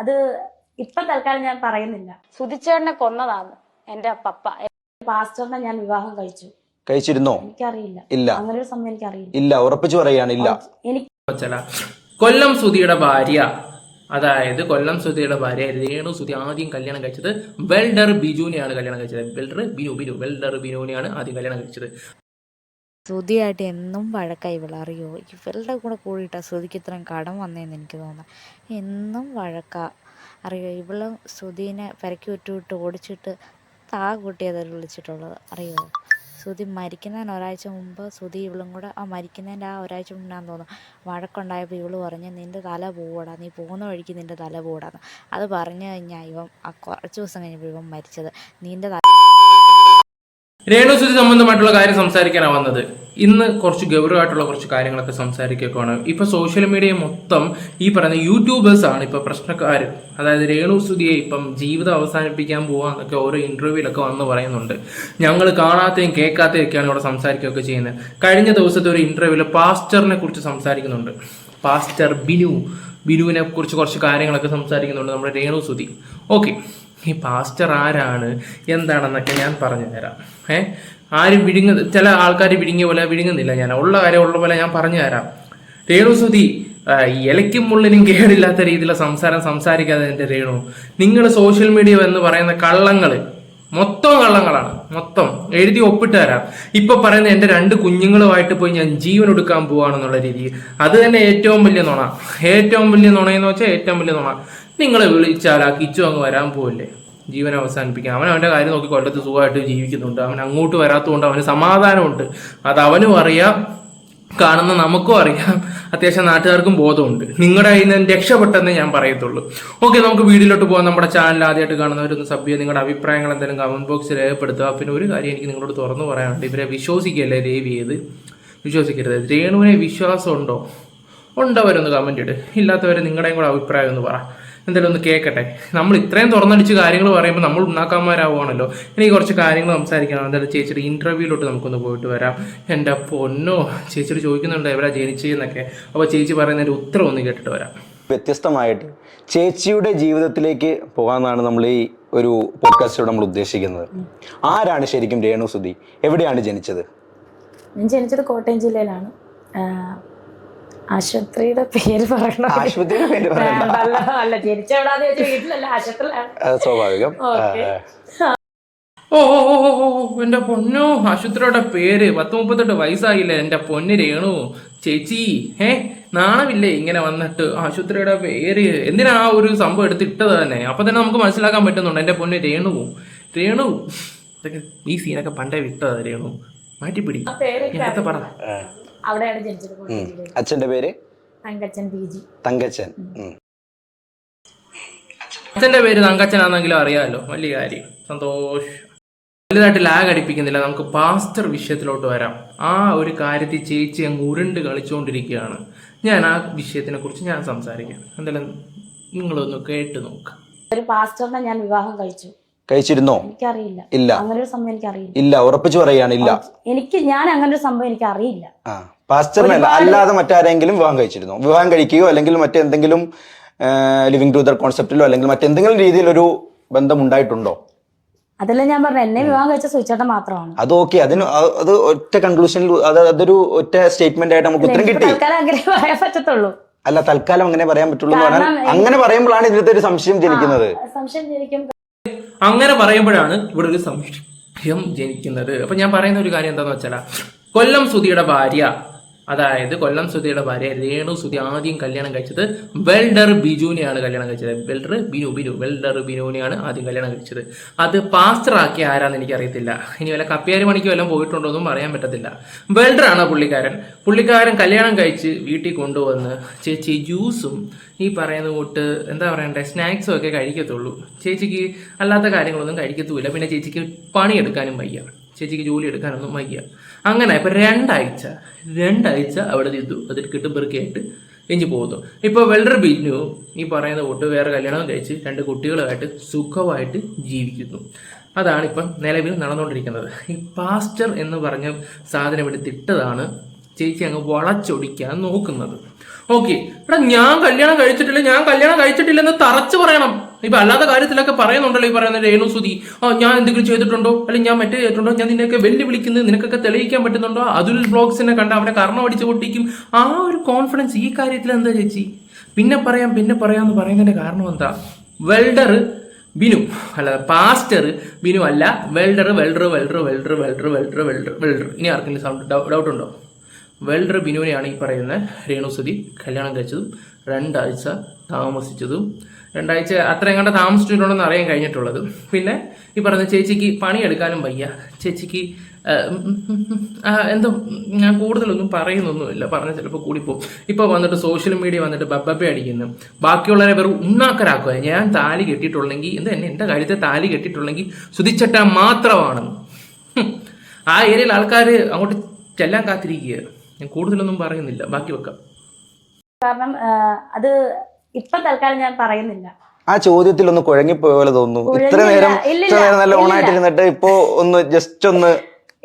അത് ഇപ്പൊ തൽക്കാലം ഞാൻ പറയുന്നില്ല. സുധിച്ചേട്ടനെ കൊന്നതാണ് എന്റെ പപ്പ. പാസ്റ്ററിനെ ഞാൻ വിവാഹം കഴിച്ചു. കഴിച്ചിരുന്നോ? എനിക്കറിയില്ല. ഇല്ല. അങ്ങനെ ഒരു സമയം എനിക്കറിയില്ല. ഇല്ല ഉറപ്പിച്ചു പറയാണ് ഇല്ല. എനിക്ക് കൊല്ലം സുധിയുടെ ഭാര്യ. അതായത് കൊല്ലം സുധിയുടെ ഭാര്യ രേണു സുധി ആദ്യം കല്യാണം കഴിച്ചത് വെൽഡർ ബിജുവിനെയാണ് കല്യാണം കഴിച്ചത്. വെൽഡർ ബിനു ബിനു. വെൽഡർ ബിനുവിനെയാണ് ആദ്യം കല്യാണം കഴിച്ചത്. ശ്രുതിയായിട്ട് എന്നും വഴക്കായി അറിയോ? ഇവളുടെ കൂടെ കൂടിയിട്ടാ സ്തുതിക്ക് ഇത്രയും കടം വന്നതെന്ന് എനിക്ക് തോന്നുന്നു. എന്നും വഴക്കാ. അറിയോ? ഇവൾ സ്തുതിനെ പെരക്കി വിട്ടുവിട്ട് ഓടിച്ചിട്ട് താ കൂട്ടിയത് വിളിച്ചിട്ടുള്ളത്. അറിയോ? സ്തുതി മരിക്കുന്നതിന് ഒരാഴ്ച മുമ്പ് സ്തുതി ഇവളും കൂടെ ആ മരിക്കുന്നതിന്റെ ആ ഒരാഴ്ച മുന്നാന്ന് തോന്നുന്നു. വഴക്കുണ്ടായപ്പോൾ ഇവൾ പറഞ്ഞ് നിന്റെ തല പോവടാ. നീ പോകുന്ന വഴിക്ക് നിന്റെ തല പോവടാന്ന്. അത് പറഞ്ഞു കഴിഞ്ഞാൽ ഇവൻ ആ കുറച്ച് ദിവസം കഴിഞ്ഞപ്പോൾ ഇവൻ മരിച്ചത്. നിന്റെ തല രേണു സുധി സംബന്ധമായിട്ടുള്ള കാര്യം സംസാരിക്കാനാണ് വന്നത്. ഇന്ന് കുറച്ച് ഗൗരവമായിട്ടുള്ള കുറച്ച് കാര്യങ്ങളൊക്കെ സംസാരിക്കുകയാണ് ഇപ്പൊ സോഷ്യൽ മീഡിയ മൊത്തം ഈ പറയുന്ന യൂട്യൂബേഴ്സ് ആണ് ഇപ്പൊ പ്രശ്നക്കാർ അതായത് രേണു സുധിയെ ഇപ്പം ജീവിതം അവസാനിപ്പിക്കാൻ പോവാന്നൊക്കെ ഓരോ ഇന്റർവ്യൂവിലൊക്കെ വന്ന് പറയുന്നുണ്ട്. ഞങ്ങൾ കാണാത്തെയും കേൾക്കാത്തയും ഒക്കെയാണ് ഇവിടെ സംസാരിക്കുകയൊക്കെ ചെയ്യുന്നത്. കഴിഞ്ഞ ദിവസത്തെ ഒരു ഇന്റർവ്യൂവിൽ പാസ്റ്ററിനെ കുറിച്ച് സംസാരിക്കുന്നുണ്ട്. പാസ്റ്റർ ബിനു. ബിനുവിനെ കുറിച്ച് കുറച്ച് കാര്യങ്ങളൊക്കെ സംസാരിക്കുന്നുണ്ട് നമ്മുടെ രേണു സുധി. ഓക്കെ ഈ പാസ്റ്റർ ആരാണ്? എന്താണെന്നൊക്കെ ഞാൻ പറഞ്ഞു തരാം ഏ? ആരും വിഴുങ്ങ ചില ആൾക്കാർ വിഴുങ്ങിയ പോലെ വിഴുങ്ങുന്നില്ല ഞാൻ. ഉള്ള കാര്യം ഉള്ള പോലെ ഞാൻ പറഞ്ഞു തരാം. രേണു സുധി ആ, ഇലയ്ക്കും മുള്ളിനും കേടില്ലാത്ത രീതിയിലുള്ള സംസാരം സംസാരിക്കാതെ എന്റെ രേണു. നിങ്ങൾ സോഷ്യൽ മീഡിയ എന്ന് പറയുന്ന കള്ളങ്ങൾ മൊത്തം കള്ളങ്ങളാണ്. മൊത്തം. എഴുതി ഒപ്പിട്ട് തരാം. ഇപ്പൊ പറയുന്ന എന്റെ രണ്ട് കുഞ്ഞുങ്ങളുമായിട്ട് പോയി ഞാൻ ജീവൻ എടുക്കാൻ പോവാണെന്നുള്ള രീതി. അത് തന്നെ ഏറ്റവും വലിയ നുണ. ഏറ്റവും വലിയ നുണയെന്ന് വെച്ചാൽ ഏറ്റവും വലിയ നുണ. നിങ്ങളെ വിളിച്ചാൽ ആ കിച്ചു അങ്ങ് വരാൻ പോവില്ലേ? ജീവൻ അവസാനിപ്പിക്കാൻ അവൻ അവന്റെ കാര്യം നോക്കി കൊല്ലത്ത് സുഖമായിട്ട് ജീവിക്കുന്നുണ്ട്. അവൻ അങ്ങോട്ട് വരാത്തതുകൊണ്ട് അവന് സമാധാനമുണ്ട്. അത് അവനും അറിയാം. കാണുന്ന നമുക്കും അറിയാം. അത്യാവശ്യം നാട്ടുകാർക്കും ബോധമുണ്ട്. നിങ്ങളുടെ കയ്യിൽ നിന്ന് രക്ഷപ്പെട്ടെന്നേ ഞാൻ പറയത്തുള്ളൂ. ഓക്കെ നമുക്ക് വീഡിയോയിലോട്ട് പോകാം നമ്മുടെ ചാനൽ ആദ്യമായിട്ട് കാണുന്നവരൊന്ന് സബ് ചെയ്യുക. നിങ്ങളുടെ അഭിപ്രായങ്ങൾ എന്തെങ്കിലും കമന്റ് ബോക്സിൽ രേഖപ്പെടുത്തുക. പിന്നെ ഒരു കാര്യം എനിക്ക് നിങ്ങളോട് തുറന്നു പറയാനുണ്ട്. ഇവരെ വിശ്വസിക്കല്ലേ രേവി വിശ്വസിക്കരുത്. രേണുവിനെ വിശ്വാസമുണ്ടോ? ഉണ്ടവരൊന്ന് കമന്റ് ഇട്. ഇല്ലാത്തവരെ നിങ്ങളുടെയും കൂടെ അഭിപ്രായം ഒന്ന് പറ. എന്തായാലും ഒന്ന് കേൾക്കട്ടെ നമ്മൾ ഇത്രയും തുറന്നടിച്ച് കാര്യങ്ങൾ പറയുമ്പോൾ നമ്മൾ ഉണ്ടാക്കാന്മാരാവുകയാണല്ലോ എനിക്ക് കുറച്ച് കാര്യങ്ങൾ സംസാരിക്കണം. എന്തായാലും ചേച്ചിയുടെ ഇന്റർവ്യൂയിലോട്ട് നമുക്കൊന്ന് പോയിട്ട് വരാം. എന്റെ പൊന്നോ ചേച്ചിയോട് ചോദിക്കുന്നുണ്ട് എവിടെ ജനിച്ചെന്നൊക്കെ. അപ്പോൾ ചേച്ചി പറയുന്നതിന്റെ ഉത്തരം ഒന്ന് കേട്ടിട്ട് വരാം. വ്യത്യസ്തമായിട്ട് ചേച്ചിയുടെ ജീവിതത്തിലേക്ക് പോകാമെന്നാണ് നമ്മൾ ഈ ഒരു പോഡ്കാസ്റ്റിലൂടെ നമ്മൾ ഉദ്ദേശിക്കുന്നത്. ആരാണ് ശരിക്കും രേണു സുധി? എവിടെയാണ് ജനിച്ചത്? ഞാൻ ജനിച്ചത് കോട്ടയം ജില്ലയിലാണ്. ആശുപത്രിയുടെ പേര് പറയണം. ആശുപത്രിയുടെ പേര്. അല്ല വീട്ടിലല്ല ആശുപത്രിയിലാണ്. സ്വാഭാവികം. ഓ എന്റെ പൊന്നോ ആശുപത്രിയുടെ പേര് പത്ത് മുപ്പത്തെട്ട് വയസ്സായില്ലേ എന്റെ പൊന്ന് രേണു. ചേച്ചി ഏ നാണമില്ലേ ഇങ്ങനെ വന്നിട്ട് ആശുപത്രിയുടെ പേര്? എന്തിനാ ആ ഒരു സംഭവം എടുത്തിട്ടത് തന്നെ? അപ്പൊ തന്നെ നമുക്ക് മനസ്സിലാക്കാൻ പറ്റുന്നുണ്ട് എന്റെ പൊന്നു രേണു. രേണു ഈ സീനൊക്കെ പണ്ടേ വിട്ടതാ രേണു. മാറ്റിപ്പിടി. നേരത്തെ പറ. അവിടെയാണ് ജനിച്ചത് കോട്ടയം ജില്ലയിൽ അച്ഛന്റെ പേര്? Thankachan P G. തങ്കച്ചൻ. ഉം. അച്ഛന്റെ പേര് തങ്കച്ചനാണെങ്കിലും അറിയാമല്ലോ. വലിയ കാര്യം. സന്തോഷം. വലുതായിട്ട് ലാഗ് അടിപ്പിക്കുന്നില്ല. നമുക്ക് പാസ്റ്റർ വിഷയത്തിലോട്ട് വരാം. ആ ഒരു കാര്യത്തിൽ ചേച്ചി അങ്ങ് ഉരുണ്ട് കളിച്ചുകൊണ്ടിരിക്കുകയാണ് ഞാൻ ആ വിഷയത്തിനെ കുറിച്ച് ഞാൻ സംസാരിക്കാം. എന്തായാലും നിങ്ങളൊന്ന് കേട്ട് നോക്കാം. ഒരു പാസ്റ്ററിനെ ഞാൻ വിവാഹം കഴിച്ചു. കഴിച്ചിരുന്നോ? എനിക്കറിയില്ല. ഇല്ല. അങ്ങനെ ഒരു സംഭവം എനിക്കറിയില്ല. ഇല്ല ഉറപ്പിച്ചു പറയാണ് ഇല്ല. എനിക്ക് ഞാൻ അങ്ങനെ ഒരു സംഭവം എനിക്ക് അറിയില്ല ആ പാസ്റ്ററിനല്ല അല്ലാതെ മറ്റാരെങ്കിലും വിവാഹം കഴിച്ചിരുന്നു? വിവാഹം കഴിക്കുകയോ അല്ലെങ്കിൽ മറ്റെന്തെങ്കിലും ലിവിങ് ടുദർ കോൺസെപ്റ്റിലോ അല്ലെങ്കിൽ മറ്റെന്തെങ്കിലും രീതിയിൽ ഒരു ബന്ധം ഉണ്ടായിട്ടുണ്ടോ അതല്ല ഞാൻ പറഞ്ഞ എന്നെ വിവാഹം കഴിച്ച സുചേട്ടൻ മാത്രമാണ്. അത് ഓക്കെ അതിന് അത് ഒറ്റ കൺക്ലൂഷനിൽ അത് അതൊരു ഒറ്റ സ്റ്റേറ്റ്മെന്റ് ആയിട്ട് നമുക്ക് ഉത്തരം കിട്ടി. അങ്ങനെ പറയാൻ പറ്റത്തുള്ളൂ. അല്ല തൽക്കാലം അങ്ങനെ പറയാൻ പറ്റുള്ളൂ അങ്ങനെ പറയുമ്പോഴാണ് ഇതിലത്തെ ഒരു സംശയം ജനിക്കുന്നത്. സംശയം ജനിക്കും. അങ്ങനെ പറയുമ്പോഴാണ് ഇവിടെ ഒരു സംശയം ജനിക്കുന്നത്. അപ്പൊ ഞാൻ പറയുന്ന ഒരു കാര്യം എന്താണെന്ന് വെച്ചാൽ കൊല്ലം സുധിയുടെ ഭാര്യ അതായത് കൊല്ലം സുധിയുടെ ഭാര്യ രേണു സുധി ആദ്യം കല്യാണം കഴിച്ചത് വെൽഡർ ബിജുവിനെയാണ് കല്യാണം കഴിച്ചത്. വെൽഡർ ബിനു ബിനു വെൽഡർ ബിനുവിനെയാണ് ആദ്യം കല്യാണം കഴിച്ചത്. അത് പാസ്റ്റർ ആക്കിയ ആരാന്ന് എനിക്കറിയത്തില്ല. ഇനി വല്ല കപ്പിയാരി മണിക്ക് വല്ലതും പോയിട്ടുണ്ടോ എന്നും പറയാൻ പറ്റത്തില്ല. ആണ് പുള്ളിക്കാരൻ? പുള്ളിക്കാരൻ കല്യാണം കഴിച്ച് വീട്ടിൽ കൊണ്ടുവന്ന് ചേച്ചി ജ്യൂസും ഈ പറയുന്ന കൂട്ട് എന്താ പറയണ്ടേ സ്നാക്സും ഒക്കെ കഴിക്കത്തുള്ളൂ. ചേച്ചിക്ക് അല്ലാത്ത കാര്യങ്ങളൊന്നും കഴിക്കത്തുമില്ല. പിന്നെ ചേച്ചിക്ക് പണിയെടുക്കാനും വയ്യ. ചേച്ചിക്ക് ജോലി എടുക്കാനൊന്നും വയ്യ. അങ്ങനെ ഇപ്പൊ രണ്ടാഴ്ച രണ്ടാഴ്ച അവിടെ നിന്നു. അതിൽ കിട്ടുമ്പെറുക്കിയായിട്ട് എഞ്ചി പോകുന്നു. ഇപ്പോൾ വെൽഡർ ബിന്നു ഈ പറയുന്ന കൂട്ട് വേറെ കല്യാണം കഴിച്ച് രണ്ട് കുട്ടികളുമായിട്ട് സുഖമായിട്ട് ജീവിക്കുന്നു. അതാണ് ഇപ്പം നിലവിൽ നടന്നുകൊണ്ടിരിക്കുന്നത്. ഈ പാസ്റ്റർ എന്ന് പറഞ്ഞ സാധനം എടുത്തിട്ടതാണ് ചേച്ചി അങ്ങ് വളച്ചൊടിക്കാൻ നോക്കുന്നത്. ഓക്കെ എടാ ഞാൻ കല്യാണം കഴിച്ചിട്ടില്ല ഞാൻ കല്യാണം കഴിച്ചിട്ടില്ലെന്ന് തറച്ചു പറയണം. ഇപ്പൊ അല്ലാത്ത കാര്യത്തിലൊക്കെ പറയുന്നുണ്ടല്ലോ ഈ പറയുന്ന രേണു സുധി. ആ ഞാൻ എന്തെങ്കിലും ചെയ്തിട്ടുണ്ടോ? അല്ലെങ്കിൽ ഞാൻ മറ്റേ ചെയ്തിട്ടുണ്ടോ? ഞാൻ നിന്നെയൊക്കെ വെല്ലുവിളിക്കുന്നത് നിനക്കൊക്കെ തെളിയിക്കാൻ പറ്റുന്നുണ്ടോ? അതുൽ ബ്ലോഗ്സിനെ കണ്ട അവനെ കർണം അടിച്ച് പൊട്ടിക്കും. ആ ഒരു കോൺഫിഡൻസ് ഈ കാര്യത്തിൽ എന്താ ചേച്ചി? പിന്നെ പറയാം പിന്നെ പറയാം എന്ന് പറയുന്നതിന്റെ കാരണം എന്താ? വെൽഡർ ബിനു അല്ല പാസ്റ്റർ ബിനു അല്ല welder welder welder welder welder welder welder welder ഇനി ആർക്കെങ്കിലും സൗണ്ട് ഡൗട്ട് ഉണ്ടോ? വെൽഡർ ബിനുവിനെയാണ് ഈ പറയുന്ന രേണുസുതി കല്യാണം കഴിച്ചതും രണ്ടാഴ്ച താമസിച്ചതും രണ്ടാഴ്ച അത്രയും കണ്ട താമസിച്ചിട്ടുണ്ടെന്ന് അറിയാൻ കഴിഞ്ഞിട്ടുള്ളത്. പിന്നെ ഈ പറഞ്ഞ ചേച്ചിക്ക് പണിയെടുക്കാനും വയ്യ. ചേച്ചിക്ക് എന്തോ ഞാൻ കൂടുതലൊന്നും പറയുന്നൊന്നുമില്ല. പറഞ്ഞ ചിലപ്പോൾ കൂടിപ്പോവും. ഇപ്പോൾ വന്നിട്ട് സോഷ്യൽ മീഡിയ വന്നിട്ട് ബബ്ബപ്പ അടിക്കുന്നു. ബാക്കിയുള്ളവരെ വെറും ഉണ്ണാക്കരാക്കുക. ഞാൻ താലി കെട്ടിയിട്ടുള്ളെങ്കിൽ എന്താ എന്നെ എന്റെ കാര്യത്തെ താലി കെട്ടിയിട്ടുള്ളെങ്കിൽ ശുതിച്ചട്ടാൻ മാത്രമാണ്. ആ ഏരിയയിൽ ആൾക്കാർ അങ്ങോട്ട് ചെല്ലാൻ കാത്തിരിക്കുക ഞാൻ കൂടുതലൊന്നും പറയുന്നില്ല. ബാക്കി വെക്കാം. കാരണം അത് ഇപ്പൊ തൽക്കാലം ഞാൻ പറയുന്നില്ല. ആ ചോദ്യത്തിൽ ഒന്ന് കുഴങ്ങിപ്പോയ പോലെ തോന്നുന്നു. ഇത്ര നേരം ഇത്ര നേരം നല്ല. ഓണായിട്ടിരുന്നിട്ട് ഇപ്പോ ഒന്ന് ജസ്റ്റ് ഒന്ന്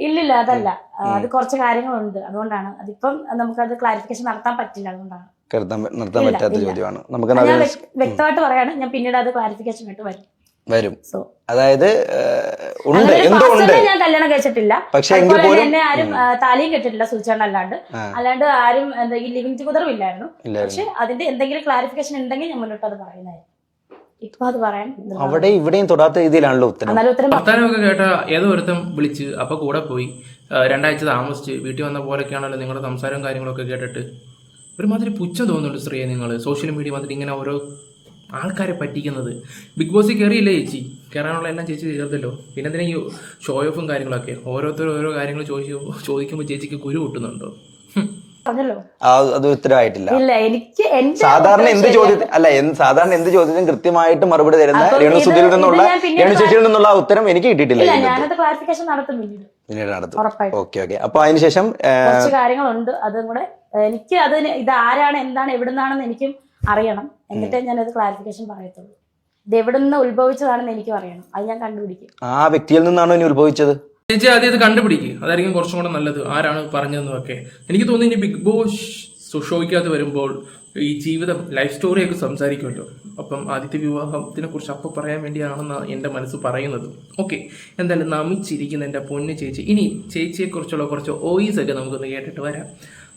ഇല്ലില്ല അതല്ല. അത് കുറച്ച് കാര്യങ്ങളുണ്ട്. അതുകൊണ്ടാണ്. അതിപ്പം നമുക്ക് അത് ക്ലാരിഫിക്കേഷൻ നടത്താൻ പറ്റില്ല അതുകൊണ്ടാണ്. കരുതാൻ നടത്താൻ പറ്റാത്ത ചോദ്യമാണ്. നമുക്ക് വ്യക്തമായിട്ട് പറയാണ് ഞാൻ പിന്നീട് അത് ക്ലാരിഫിക്കേഷൻ ആയിട്ട് വരും. വരും. സോ അതായത് ഉണ്ട് എന്തോ ഉണ്ട്. ഞാൻ കല്യാണം കഴിച്ചിട്ടില്ല. പക്ഷെ എങ്കിൽ പോലും എന്നെ ആരും താലിയും കെട്ടിട്ടില്ല സൂചന അല്ലാണ്ട്. അല്ലാണ്ട് ആരും എന്താ ഈ ലിവിംഗ് ടുഗദറും ഇല്ലായിരുന്നു. പക്ഷെ അതിന്റെ എന്തെങ്കിലും ക്ലാരിഫിക്കേഷൻ ഉണ്ടെങ്കിൽ ഞാൻ മുന്നോട്ട് അത് പറയുന്നതായിരുന്നു അവിടെ ഇവിടെയും തൊടാത്ത രീതിയിലാണല്ലോ ഉത്തരം. ഭർത്താനൊക്കെ വർത്താനമൊക്കെ കേട്ട ഏതോ ഒരുത്തം വിളിച്ച് അപ്പൊ കൂടെ പോയി രണ്ടാഴ്ച താമസിച്ച് വീട്ടിൽ വന്ന പോലൊക്കെയാണല്ലോ നിങ്ങളുടെ സംസാരവും കാര്യങ്ങളൊക്കെ കേട്ടിട്ട്. ഒരുമാതിരി പുച്ഛം തോന്നുന്നുണ്ട് സ്ത്രീയെ നിങ്ങൾ സോഷ്യൽ മീഡിയ വന്നിട്ട് ഇങ്ങനെ ഓരോ ആൾക്കാരെ പറ്റിക്കുന്നത്. ബിഗ് ബോസിൽ കയറിയില്ലേ ചേച്ചി? കയറാനുള്ള എല്ലാം ചേച്ചി തീർത്തല്ലോ. പിന്നെ എന്തിനാ ഈ ഷോ ഓഫും കാര്യങ്ങളൊക്കെ? ഓരോരുത്തരും ഓരോ കാര്യങ്ങൾ ചോദിച്ചു ചോദിക്കുമ്പോൾ ചേച്ചിക്ക് കുരു കിട്ടുന്നുണ്ടോ അത് ഉത്തരവായിട്ടില്ല. ഇല്ല എനിക്ക് എന്റെ സാധാരണ എന്ത്. ചോദ്യത്തിന് അല്ല സാധാരണ എന്ത് ചോദ്യത്തിനും കൃത്യമായിട്ട് മറുപടി തരുന്ന രേണു സുധിയിൽ നിന്നുള്ള രേണു ചേച്ചിയിൽ നിന്നുള്ള ഉത്തരം എനിക്ക് കിട്ടിയിട്ടില്ല പിന്നീട്. നടത്തും. Okay okay. അപ്പൊ അതിനുശേഷം കുറച്ച് കാര്യങ്ങളുണ്ട്. അതും കൂടെ എനിക്ക് അതിന് ഇത് ആരാണ് എന്താണ് എവിടുന്നാണെന്ന് എനിക്കും അറിയണം. എന്നിട്ടേ ഞാൻ അത് ക്ലാരിഫിക്കേഷൻ പറയത്തുള്ളൂ. ഇത് എവിടെ നിന്ന് ഉത്ഭവിച്ചതാണെന്ന് എനിക്ക് അറിയണം. അത് ഞാൻ കണ്ടുപിടിക്കും. ആ വ്യക്തിയിൽ നിന്നാണോ ഇനി ഉത്ഭവിച്ചത്? ചേച്ചി ആദ്യം ഇത് കണ്ടുപിടിക്കും. അതായിരിക്കും കുറച്ചും കൂടെ നല്ലത്. ആരാണ് പറഞ്ഞതെന്നൊക്കെ. എനിക്ക് തോന്നുന്നു ഇനി ബിഗ് ബോസ് ഷോയ്ക്കകത്ത് വരുമ്പോൾ ഈ ജീവിതം ലൈഫ് സ്റ്റോറിയൊക്കെ സംസാരിക്കുമല്ലോ. അപ്പം ആദ്യത്തെ വിവാഹത്തിനെ കുറിച്ച് അപ്പം പറയാൻ വേണ്ടിയാണെന്ന് എന്റെ മനസ്സ് പറയുന്നത്. ഓക്കെ എന്തായാലും നമിച്ചിരിക്കുന്ന എന്റെ പൊന്ന് ചേച്ചി. ഇനി ചേച്ചിയെക്കുറിച്ചുള്ള കുറച്ച് ഓയിസ് ഒക്കെ നമുക്കൊന്ന് കേട്ടിട്ട് വരാം.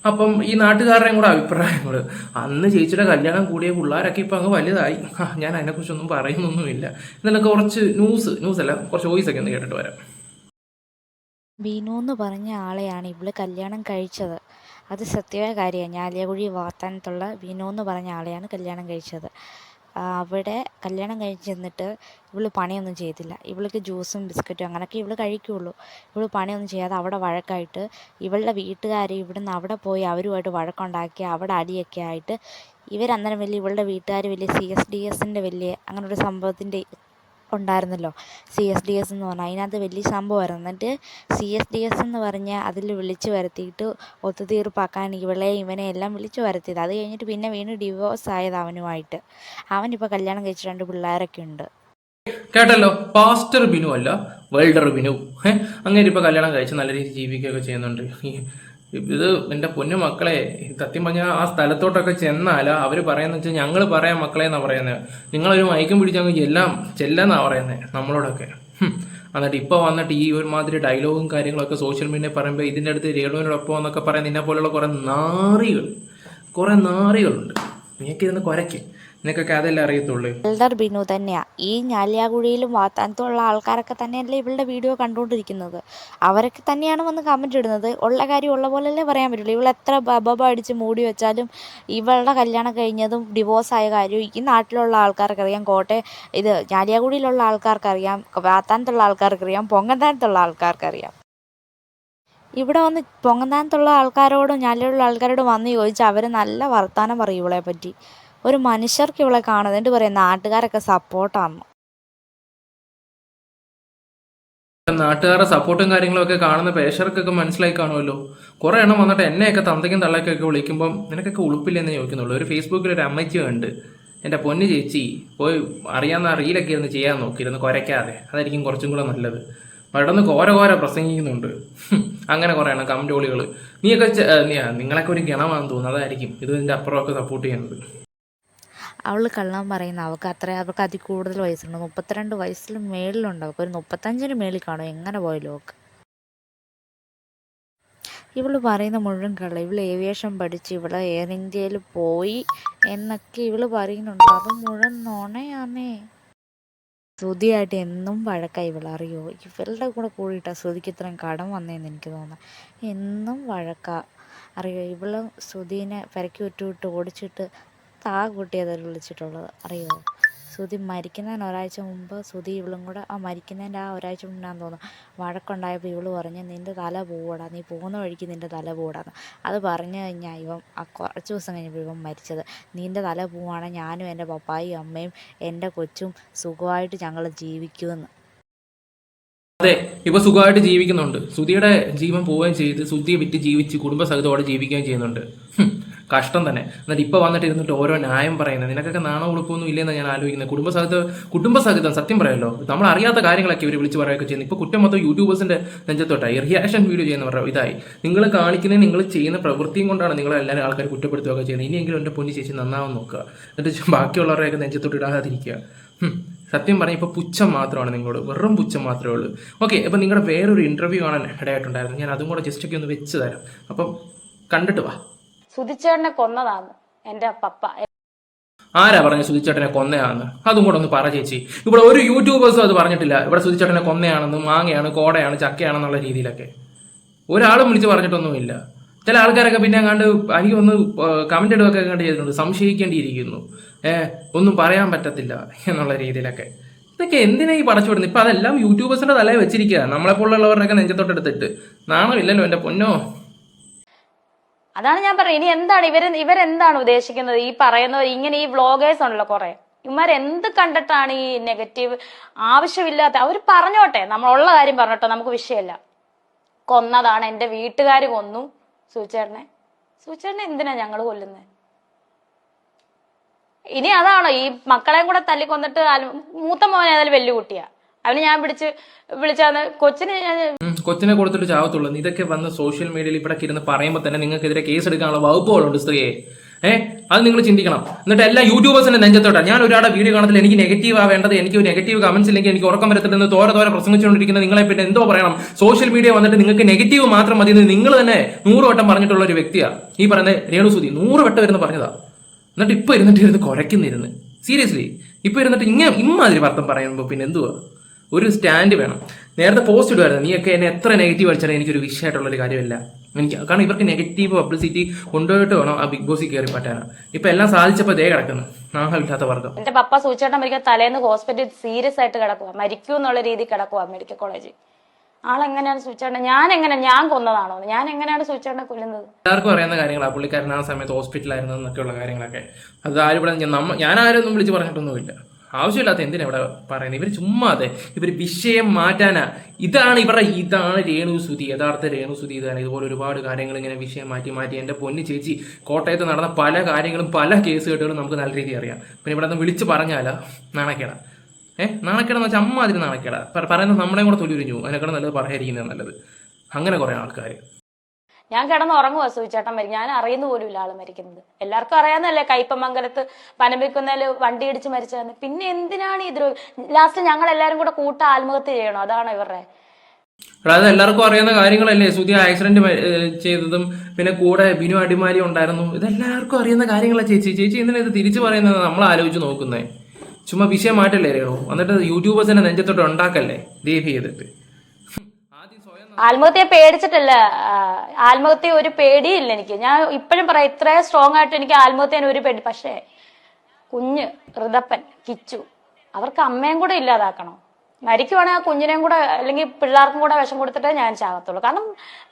അപ്പം ഈ നാട്ടുകാരുടെയും കൂടെ അഭിപ്രായങ്ങൾ അന്ന് ചേച്ചിയുടെ കല്യാണം കൂടിയ പിള്ളേരൊക്കെ ഇപ്പം അങ്ങ് വലുതായി. ഞാൻ അതിനെക്കുറിച്ചൊന്നും പറയുന്നൊന്നുമില്ല. എന്നാലൊക്കെ കുറച്ച് ന്യൂസ് ന്യൂസ് അല്ല കുറച്ച് വോയിസ് ഒക്കെ ഒന്ന് കേട്ടിട്ട് വരാം. ബീനു എന്ന് പറഞ്ഞ ആളെയാണ് ഇവൾ കല്യാണം കഴിച്ചത്. അത് സത്യമായ കാര്യമാണ്. ഞാലിയകുഴി വാത്താനത്തുള്ള ബീനു എന്ന് പറഞ്ഞ ആളെയാണ് കല്യാണം കഴിച്ചത്. അവിടെ കല്യാണം കഴിഞ്ഞ് ചെന്നിട്ട് ഇവൾ പണിയൊന്നും ചെയ്തില്ല. ഇവൾക്ക് ജ്യൂസും ബിസ്ക്കറ്റും അങ്ങനെയൊക്കെ ഇവൾ കഴിക്കുകയുള്ളൂ ഇവൾ പണിയൊന്നും ചെയ്യാതെ അവിടെ വഴക്കായിട്ട് ഇവളുടെ വീട്ടുകാർ ഇവിടുന്ന് അവിടെ പോയി അവരുമായിട്ട് വഴക്കുണ്ടാക്കി അവിടെ അടിയൊക്കെ ആയിട്ട് ഇവരന്നേരം വലിയ ഇവളുടെ വീട്ടുകാർ വലിയ സി എസ് ഡി എസിന്റെ വലിയ അങ്ങനെ ഒരു സംഭവത്തിന്റെ ഉണ്ടായിരുന്നല്ലോ. സി എസ് ഡി എസ് എന്ന് പറഞ്ഞാൽ അതിനകത്ത് വലിയ സംഭവമായിരുന്നു. എന്നിട്ട് സി എസ് ഡി എസ് എന്ന് പറഞ്ഞ് അതിൽ വിളിച്ചു വരുത്തിയിട്ട് ഒത്തുതീർപ്പാക്കാൻ ഇവളെ ഇവനെ എല്ലാം വിളിച്ചു വരുത്തിയത്. അത് കഴിഞ്ഞിട്ട് പിന്നെ വീണ്ടും ഡിവോഴ്സ് ആയത് അവനുമായിട്ട്. അവനിപ്പോൾ കല്യാണം കഴിച്ച രണ്ട് പിള്ളേരൊക്കെ ഉണ്ട്. കേട്ടല്ലോ? പാസ്റ്റർ ബിനു അല്ല വെൽഡർ ബിനു. അങ്ങനെ ഇപ്പൊ കല്യാണം കഴിച്ച് നല്ല രീതിയിൽ ജീവിക്കുകയൊക്കെ ചെയ്യുന്നുണ്ട്. ഇത് എന്റെ പൊന്നു മക്കളെ സത്യം പറഞ്ഞാൽ ആ സ്ഥലത്തോട്ടൊക്കെ ചെന്നാൽ അവർ പറയുന്ന വെച്ചാൽ ഞങ്ങൾ പറയാം മക്കളെ എന്നാ പറയുന്നത് നിങ്ങളൊരു മയക്കം പിടിച്ചങ്ങ് എല്ലാം ചെല്ലെന്നാ പറയുന്നത് നമ്മളോടൊക്കെ. എന്നിട്ട് ഇപ്പോൾ വന്നിട്ട് ഈ ഒരുമാതിരി ഡയലോഗും കാര്യങ്ങളൊക്കെ സോഷ്യൽ മീഡിയ പറയുമ്പോൾ ഇതിന്റെ അടുത്ത് രേണുവിനോടൊപ്പം എന്നൊക്കെ പറയുന്ന നിന്നെ പോലെയുള്ള കുറേ നാറികൾ കുറേ നാറികളുണ്ട്. നീയൊക്കെ ഇരുന്ന് കുരയ്ക്ക് നിനക്കൊക്കെ അതല്ലേ അറിയത്തുള്ളൂ? എൽഡർ ബിനു തന്നെയാ. ഈ ഞാലിയാകുഴിയിലും വാത്താനത്തുള്ള ആൾക്കാരൊക്കെ തന്നെയല്ലേ ഇവളുടെ വീഡിയോ കണ്ടുകൊണ്ടിരിക്കുന്നത്. അവരൊക്കെ തന്നെയാണ് വന്ന് കമന്റ് ഇടുന്നത്. ഉള്ള കാര്യം ഉള്ള പോലെയല്ലേ പറയാൻ പറ്റുള്ളൂ. ഇവൾ എത്ര ബബ അടിച്ച് മൂടി വെച്ചാലും ഇവളുടെ കല്യാണം കഴിഞ്ഞതും ഡിവോഴ്സ് ആയ കാര്യവും ഈ നാട്ടിലുള്ള ആൾക്കാർക്കറിയാം. കോട്ടയം ഇത് ഞാലിയാകുഴിയിലുള്ള ആൾക്കാർക്കറിയാം. വാത്താനത്തുള്ള ആൾക്കാർക്കറിയാം. പൊങ്ങന്താനത്തുള്ള ആൾക്കാർക്കറിയാം. ഇവിടെ വന്ന് പൊങ്ങന്താനത്തുള്ള ആൾക്കാരോടും ഞാലിയുള്ള ആൾക്കാരോടും വന്ന് ചോദിച്ചാൽ അവർ നല്ല വർത്തമാനം പറയും ഇവളെ പറ്റി. ഒരു മനുഷ്യർക്ക് ഇവളെ കാണുന്നത് എന്നിട്ട് പറയും നാട്ടുകാരൊക്കെ സപ്പോർട്ടാണ്. നാട്ടുകാരുടെ സപ്പോർട്ടും കാര്യങ്ങളൊക്കെ കാണുന്ന പേഷർക്കൊക്കെ മനസ്സിലായി കാണുമല്ലോ. കുറെ എണ്ണം വന്നിട്ട് എന്നെയൊക്കെ തന്തയ്ക്കും തള്ളയ്ക്കൊക്കെ വിളിക്കുമ്പം നിനക്കൊക്കെ ഉളുപ്പില്ലെന്ന് ചോദിക്കുന്നുള്ളൂ. ഒരു ഫേസ്ബുക്കിൽ ഒരു അമ്മച്ചി ഉണ്ട് എന്റെ പൊന്ന് ചേച്ചി പോയി അറിയാവുന്ന റീലൊക്കെ ഇരുന്ന് ചെയ്യാൻ നോക്കിയിരുന്നു കുരയ്ക്കാതെ. അതായിരിക്കും കുറച്ചും കൂടെ നല്ലത്. പെട്ടെന്ന് കോര കോര പ്രസംഗിക്കുന്നുണ്ട്. അങ്ങനെ കുറേയാണ് എണ്ണം ചെ- നീയൊക്കെ നിങ്ങളൊക്കെ ഒരു ഗണമാണെന്ന് തോന്നുന്നു. അതായിരിക്കും. ഇത് ഇതിന്റെ അപ്പുറമൊക്കെ സപ്പോർട്ട് ചെയ്യുന്നത്. അവൾ കള്ളം പറയുന്ന അവൾക്ക് അത്ര അവൾക്ക് അതിൽ കൂടുതൽ വയസ്സുണ്ട്. മുപ്പത്തിരണ്ട് വയസ്സിൽ മേളിലുണ്ട്. അവൾക്ക് ഒരു മുപ്പത്തഞ്ചിന് മേളിൽ കാണും. എങ്ങനെ പോയാലും അവൾക്ക് ഇവൾ പറയുന്ന മുഴുവൻ കള്ള ഇവൾ ഏവിയേഷൻ പഠിച്ച് ഇവൾ എയർ ഇന്ത്യയിൽ പോയി എന്നൊക്കെ ഇവൾ പറയുന്നുണ്ട്. അത് മുഴുവൻ നുണയാന്നേ. ശ്രുതിയായിട്ട് എന്നും വഴക്കായി ഇവൾ അറിയോ? ഇവളുടെ കൂടെ കൂടിയിട്ടാ ശ്രുതിക്ക് ഇത്രയും കടം വന്നതെന്ന് എനിക്ക് തോന്നാം എന്നും വഴക്കാ. അറിയോ? ഇവൾ ശ്രുതിനെ പെരക്കി ഉറ്റുവിട്ട് ഓടിച്ചിട്ട് താ കൂട്ടിയത് വിളിച്ചിട്ടുള്ളത്. അറിയുമോ സുധി മരിക്കുന്നതിന് ഒരാഴ്ച മുമ്പ് സുധി ഇവളും കൂടെ ആ മരിക്കുന്നതിന്റെ ആ ഒരാഴ്ച മുന്നാന്ന് തോന്നുന്നു വഴക്കുണ്ടായപ്പോൾ ഇവൾ പറഞ്ഞ് നിന്റെ തല പോവടാ നീ പോകുന്ന വഴിക്ക് നിന്റെ തല പോവടാന്ന്. അത് പറഞ്ഞു കഴിഞ്ഞാൽ ഇവൻ ആ കുറച്ച് ദിവസം കഴിഞ്ഞപ്പോൾ ഇവൻ മരിച്ചത്. നിന്റെ തല പോവാണെങ്കിൽ ഞാനും എന്റെ പപ്പായും അമ്മയും എന്റെ കൊച്ചും സുഖമായിട്ട് ഞങ്ങൾ ജീവിക്കുമെന്ന്. അതെ ഇപ്പൊ സുഖമായിട്ട് ജീവിക്കുന്നുണ്ട്. സുധിയുടെ ജീവൻ പോവുകയും ചെയ്ത് സുധിയെ വിറ്റ് ജീവിച്ച് കുടുംബസഹിതത്തോടെ ജീവിക്കുകയും ചെയ്യുന്നുണ്ട്. കഷ്ടം തന്നെ. എന്നിട്ട് ഇപ്പൊ വന്നിട്ട് ഇരുന്നിട്ട് ഓരോ ന്യായം പറയുന്നത്. നിനക്കൊക്കെ നാണോ ഉളുപ്പൊന്നും ഇല്ലെന്ന് ഞാൻ ആലോചിക്കുന്നത്. കുടുംബസഹിത കുടുംബസഹിതം സത്യം പറയല്ലോ. നമ്മൾ അറിയാത്ത കാര്യങ്ങളൊക്കെ ഇവർ വിളിച്ച് പറയുകയൊക്കെ ചെയ്യുന്നു. ഇപ്പൊ കുറ്റം മൊത്തം യൂട്യൂബേഴ്സിന്റെ നെഞ്ചത്തോട്ടായി. റിയാക്ഷൻ വീഡിയോ ചെയ്യുന്നവരുടെ ഇതായി. നിങ്ങൾ കാണിക്കുന്ന നിങ്ങൾ ചെയ്യുന്ന പ്രവൃത്തിയും കൊണ്ടാണ് നിങ്ങൾ എല്ലാവരും ആൾക്കാർ കുറ്റപ്പെടുത്തുകയൊക്കെ ചെയ്യുന്നത്. ഇനിയെങ്കിലും എന്റെ പൊന്നി ചേച്ചി നന്നാവും നോക്കുക. എന്നിട്ട് ബാക്കിയുള്ളവരെയൊക്കെ നെഞ്ചത്തോട്ട് ഇടാതിരിക്കുക സത്യം പറഞ്ഞാൽ ഇപ്പോൾ പുച്ഛം മാത്രമാണ് നിങ്ങളോട്. വെറും പുച്ഛം മാത്രമേ ഉള്ളൂ. ഓക്കെ അപ്പോൾ നിങ്ങളുടെ വേറൊരു ഇന്റർവ്യൂ കാണാൻ ഇടയായിട്ടുണ്ടായിരുന്നു. ഞാൻ അതും കൂടെ ജസ്റ്റ് ഒക്കെ ഒന്ന് വെച്ച് തരാം. അപ്പം കണ്ടിട്ട് വാ. സുധിച്ചേട്ടനെ കൊന്നതാന്ന് എന്റെ പപ്പ. ആരാ പറഞ്ഞു സുധിച്ചേട്ടനെ കൊന്നയാണെന്ന് അതും കൂടെ ഒന്ന് പറ ചേച്ചി. ഇവിടെ ഒരു യൂട്യൂബേഴ്സും അത് പറഞ്ഞിട്ടില്ല. ഇവിടെ സുധിച്ചേട്ടനെ കൊന്നയാണെന്ന് മാങ്ങയാണ് കോടയാണ് ചക്കയാണെന്നുള്ള രീതിയിലൊക്കെ. ഒരാളും വിളിച്ച് പറഞ്ഞിട്ടൊന്നുമില്ല. ചില ആൾക്കാരൊക്കെ പിന്നെ കണ്ട് എനിക്ക് ഒന്ന് കമന്റ് ഇടുകയൊക്കെ കണ്ട് ചെയ്തിട്ടുണ്ട്. സംശയിക്കേണ്ടിയിരിക്കുന്നു. ഏഹ് ഒന്നും പറയാൻ പറ്റത്തില്ല എന്നുള്ള രീതിയിലൊക്കെ. ഇതൊക്കെ എന്തിനാ ഈ പടച്ചു വിടുന്നത്? ഇപ്പൊ അതെല്ലാം യൂട്യൂബേഴ്സിന്റെ തലയിൽ വെച്ചിരിക്കുക നമ്മളെ പോലുള്ളവരുടെയൊക്കെ നെഞ്ചത്തോട്ടെടുത്തിട്ട്. നാണമില്ലല്ലോ എന്റെ പൊന്നോ? അതാണ് ഞാൻ പറയുന്നത് ഇനി എന്താണ് ഇവർ ഇവരെന്താണ് ഉദ്ദേശിക്കുന്നത്? ഈ പറയുന്നവർ ഇങ്ങനെ ഈ വ്ളോഗേഴ്സ് ഉണ്ടല്ലോ കുറെ. ഇവന്മാർ എന്ത് കണ്ടിട്ടാണ് ഈ നെഗറ്റീവ് ആവശ്യമില്ലാത്ത അവർ പറഞ്ഞോട്ടെ. നമ്മളുള്ള കാര്യം പറഞ്ഞോട്ടെ. നമുക്ക് വിഷയമല്ല. കൊന്നതാണ് എന്റെ വീട്ടുകാർ കൊന്നു. സൂചേട്ടനെ. സൂചേട്ടനെ എന്തിനാ ഞങ്ങൾ കൊല്ലുന്നത് ഇനി അതാണോ ഈ മക്കളെയും കൂടെ തല്ലിക്കൊന്നിട്ട് മൂത്ത മോനെ ഏതായാലും വലിയ കുട്ടിയാ അവന് ഞാൻ പിടിച്ച് വിളിച്ചാന്ന് കൊച്ചിനെ ഞാൻ കൊച്ചിനെ കൊടുത്തിട്ട് ചാവത്തുള്ളൂ. ഇതൊക്കെ വന്ന് സോഷ്യൽ മീഡിയയിൽ ഇവിടെ ഇരുന്ന് പറയുമ്പോൾ തന്നെ നിങ്ങൾക്കെതിരെ കേസ് എടുക്കാനുള്ള വകുപ്പുകളുണ്ട് സ്ത്രീയെ. ഏഹ് അത് നിങ്ങൾ ചിന്തിക്കണം. എന്നിട്ട് എല്ലാ യൂട്യൂബേഴ്സിന്റെ നെഞ്ചത്തോട്ടാ. ഞാൻ ഒരാളുടെ വീഡിയോ കാണത്തിൽ എനിക്ക് നെഗറ്റീവ് ആവേണ്ടത് എനിക്ക് നെഗറ്റീവ് കമന്റ്സ് ഇല്ലെങ്കിൽ എനിക്ക് ഉറക്കം വരത്തില്ലെന്ന് തോരെ തോരെ പ്രസംഗിച്ചുകൊണ്ടിരിക്കുന്ന നിങ്ങളെ പിന്നെ എന്തോ പറയണം. സോഷ്യൽ മീഡിയ വന്നിട്ട് നിങ്ങൾക്ക് നെഗറ്റീവ് മാത്രം മതി നിങ്ങൾ തന്നെ നൂറ് വട്ടം പറഞ്ഞിട്ടുള്ള ഒരു വ്യക്തിയാ. ഈ പറയുന്ന രേണുസുതി നൂറ് വട്ടം ഇരുന്ന് പറഞ്ഞതാ. എന്നിട്ട് ഇപ്പൊ ഇരുന്നിട്ട് ഇരുന്ന് കുരയ്ക്കുന്നിരുന്ന് സീരിയസ്ലി ഇപ്പൊ ഇരുന്നിട്ട് ഇങ്ങനെ ഇമ്മാതിരി വർത്തം പറയുമ്പോൾ പിന്നെ എന്തുവാ? ഒരു സ്റ്റാൻഡ് വേണം. നേരത്തെ പോസ്റ്റ് ഇടുമായിരുന്നു നീയൊക്കെ എന്നെ എത്ര നെഗറ്റീവ് അടിച്ചാലും എനിക്കൊരു വിഷയമായിട്ടുള്ളൊരു കാര്യമില്ല. എനിക്ക് കാരണം ഇവർക്ക് നെഗറ്റീവ് പബ്ലിസിറ്റി കൊണ്ടുപോയിട്ട് വേണം ആ ബിഗ് ബോസിൽ കയറി പറ്റാനാ ഇപ്പൊ എല്ലാം സാധിച്ചപ്പോൾ ദേ കിടക്കുന്നു. നാഹമില്ലാത്ത വർഗം. എന്റെ പപ്പ സൂചേട്ടൻ മരിക്കാൻ തലേന്ന് ഹോസ്പിറ്റലിൽ സീരിയസ് ആയിട്ട് കിടക്കുക മരിക്കൂ എന്നുള്ള രീതി കിടക്കുക മെഡിക്കൽ കോളേജിൽ. ആളെങ്ങനെയാണ് സൂചിച്ചേട്ടൻ? ഞാൻ എങ്ങനെ ഞാൻ കൊന്നതാണോ? ഞാൻ എങ്ങനെയാണ് സൂചേട്ടനെ കൊല്ലുന്നത്? എല്ലാവർക്കും അറിയുന്ന കാര്യങ്ങളാണ് പുള്ളിക്കാരൻ ആ സമയത്ത് ഹോസ്പിറ്റലായിരുന്നു എന്നൊക്കെയുള്ള കാര്യങ്ങളൊക്കെ. അത് ആരും ഇവിടെ ഞാൻ നമ്മ ഞാൻ ആരും ഒന്നും വിളിച്ച് പറഞ്ഞിട്ടൊന്നുമില്ല. ആവശ്യമില്ലാത്ത എന്തിനാ ഇവിടെ പറയുന്നത്? ഇവർ ചുമ്മാ അതെ ഇവർ വിഷയം മാറ്റാനാ. ഇതാണ് ഇവരുടെ ഇതാണ് രേണുസുതി യഥാർത്ഥ രേണുസുതി ഇതാണ്. ഇതുപോലെ ഒരുപാട് കാര്യങ്ങൾ ഇങ്ങനെ വിഷയം മാറ്റി മാറ്റി എന്റെ പൊന്നു ചേച്ചി കോട്ടയത്ത് നടന്ന പല കാര്യങ്ങളും പല കേസ് കേട്ടുകളും നമുക്ക് നല്ല രീതിയിൽ അറിയാം. പിന്നെ ഇവിടെ നിന്ന് വിളിച്ച് പറഞ്ഞാലോ നാണക്കേട. ഏഹ് നാണക്കേടെന്ന് വെച്ചാൽ അമ്മ അതിന് നാണക്കേട പറയുന്നത് നമ്മളെയും കൂടെ തൊലിയുരിഞ്ഞു അതിനെക്കാളും നല്ലത് പറയാതിരിക്കുന്നത് നല്ലത്. അങ്ങനെ കുറേ ആൾക്കാർ ഞാൻ കിടന്ന് ഉറങ്ങുക സുവിച്ചേട്ടൻ മരി. ഞാൻ അറിയുന്ന പോലും ഇല്ല ആൾ മരിക്കുന്നത്. എല്ലാവർക്കും അറിയാവുന്നല്ലേ കയ്പമംഗലത്ത് പനമ്പിക്കുന്നതിൽ വണ്ടി ഇടിച്ച് മരിച്ചതെന്ന്. പിന്നെ എന്തിനാണ് ഈ ലാസ്റ്റ് ഞങ്ങൾ എല്ലാവരും കൂടെ കൂട്ട ആത്മഹത്യ ചെയ്യണോ? അതാണ് ഇവരുടെ? അതായത് എല്ലാവർക്കും അറിയുന്ന കാര്യങ്ങളല്ലേ. സുധി ആക്സിഡന്റ് ചെയ്തതും പിന്നെ കൂടെ ബിനു അടിമാലി ഉണ്ടായിരുന്നു. ഇതെല്ലാവർക്കും അറിയുന്ന കാര്യങ്ങളാണ് ചേച്ചി. ചേച്ചി എന്തിനാ ഇത് തിരിച്ചു പറയുന്നത് നമ്മൾ ആലോചിച്ച് നോക്കുന്നേ? ചുമ്മാ വിഷയം മാറ്റല്ലേ രേണു എന്നിട്ട് യൂട്യൂബേഴ്സിനെ നെഞ്ചത്തോട്ട് ഉണ്ടാക്കല്ലേ? ദേവി ചെയ്തിട്ട്. ആത്മഹത്യയെ പേടിച്ചിട്ടല്ല. ആത്മഹത്യ ഒരു പേടിയില്ല എനിക്ക്. ഞാൻ ഇപ്പോഴും പറയാം ഇത്രയും സ്ട്രോങ് ആയിട്ട് എനിക്ക് ആത്മഹത്യന് ഒരു പേടി. പക്ഷേ കുഞ്ഞ് ഋതപ്പൻ കിച്ചു അവർക്ക് അമ്മയും കൂടെ ഇല്ലാതാക്കണം. മരിക്കുവാണെങ്കിൽ ആ കുഞ്ഞിനെയും കൂടെ അല്ലെങ്കിൽ പിള്ളേർക്കും കൂടെ വിഷം കൊടുത്തിട്ടേ ഞാൻ ചാകത്തുള്ളൂ. കാരണം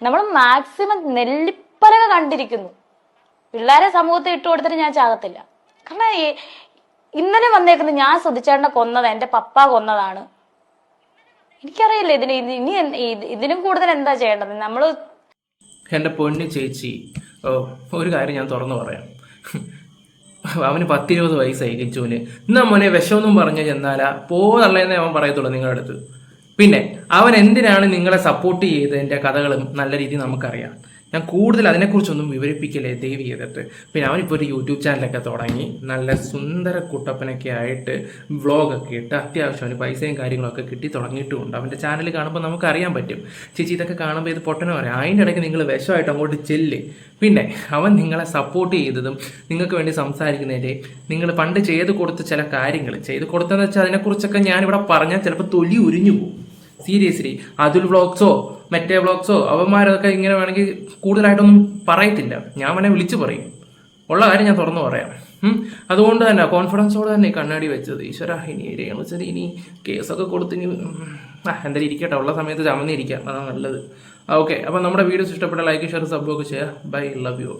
നമ്മൾ മാക്സിമം നെല്ലിപ്പലക കണ്ടിരിക്കുന്നു. പിള്ളേരെ സമൂഹത്തിൽ ഇട്ട് കൊടുത്തിട്ട് ഞാൻ ചാകത്തില്ല. കാരണം ഇന്നലെ വന്നേക്കുന്നത് ഞാൻ ശ്രദ്ധിച്ചേട്ടനെ കൊന്നത് എന്റെ പപ്പ കൊന്നതാണ്. എനിക്കറിയില്ല ഇതിന് ഇനി ഇതിനും കൂടുതൽ എന്താ ചെയ്യേണ്ടത്? നമ്മൾ എന്റെ പൊന്നു ചേച്ചി. ഓ ഒരു കാര്യം ഞാൻ തുറന്നു പറയാം. അവന് പത്തിരുപത് വയസ്സായി കിച്ചുവിന്. എന്നാ മോനെ വിഷമൊന്നും പറഞ്ഞു ചെന്നാലാ? പോതള്ളേന്നേ അവൻ പറയത്തുള്ളൂ നിങ്ങളുടെ അടുത്ത്. പിന്നെ അവൻ എന്തിനാണ് നിങ്ങളെ സപ്പോർട്ട് ചെയ്തതിന്റെ കഥകളും നല്ല രീതിയിൽ നമുക്കറിയാം. ഞാൻ കൂടുതൽ അതിനെക്കുറിച്ചൊന്നും വിവരിപ്പിക്കലേ ദയവ് ചെയ്തിട്ട്? പിന്നെ അവനിപ്പോൾ ഒരു യൂട്യൂബ് ചാനലൊക്കെ തുടങ്ങി. നല്ല സുന്ദര കുട്ടപ്പനൊക്കെ ആയിട്ട് വ്ളോഗൊക്കെ ഇട്ട് അത്യാവശ്യം അവന് പൈസയും കാര്യങ്ങളൊക്കെ കിട്ടി തുടങ്ങിയിട്ടുമുണ്ട്. അവന്റെ ചാനൽ കാണുമ്പോൾ നമുക്ക് അറിയാൻ പറ്റും. ചേച്ചി ഇതൊക്കെ കാണുമ്പോൾ ഇത് പൊട്ടനെ പറയാം. അതിന്റെ ഇടയ്ക്ക് നിങ്ങൾ വിഷമായിട്ട് അങ്ങോട്ട് ചെല്ല്. പിന്നെ അവൻ നിങ്ങളെ സപ്പോർട്ട് ചെയ്തതും നിങ്ങൾക്ക് വേണ്ടി സംസാരിക്കുന്നതിന്റെ നിങ്ങൾ പണ്ട് ചെയ്ത് കൊടുത്ത ചില കാര്യങ്ങൾ. ചെയ്ത് കൊടുത്തതെന്ന് വെച്ചാൽ അതിനെക്കുറിച്ചൊക്കെ ഞാനിവിടെ പറഞ്ഞാൽ ചിലപ്പോൾ തൊലി ഉരിഞ്ഞു പോകും സീരിയസ്ലി അതുൽ വ്ളോഗ്സോ മറ്റേ ബ്ലോഗ്സോ അവന്മാരൊക്കെ ഇങ്ങനെ വേണമെങ്കിൽ കൂടുതലായിട്ടൊന്നും പറയത്തില്ല. ഞാൻ വേണേൽ വിളിച്ചു പറയും. ഉള്ള കാര്യം ഞാൻ തുറന്നു പറയാം. അതുകൊണ്ട് തന്നെ കോൺഫിഡൻസോടെ തന്നെ കണ്ണാടി വെച്ചത്. ഈശ്വര ഇനി വെച്ചാൽ ഇനി കേസൊക്കെ കൊടുത്ത് ഇനി ഉം, ആ എന്തായാലും ഇരിക്കട്ടെ. ഉള്ള സമയത്ത് ചമന്നിരിക്കാം. അതാണ് നല്ലത്. ഓക്കെ അപ്പം നമ്മുടെ വീഡിയോസ് ഇഷ്ടപ്പെട്ട ലൈക്ക് ഷെയർ സബ്ബൊക്കെ ചെയ്യുക. Bye love you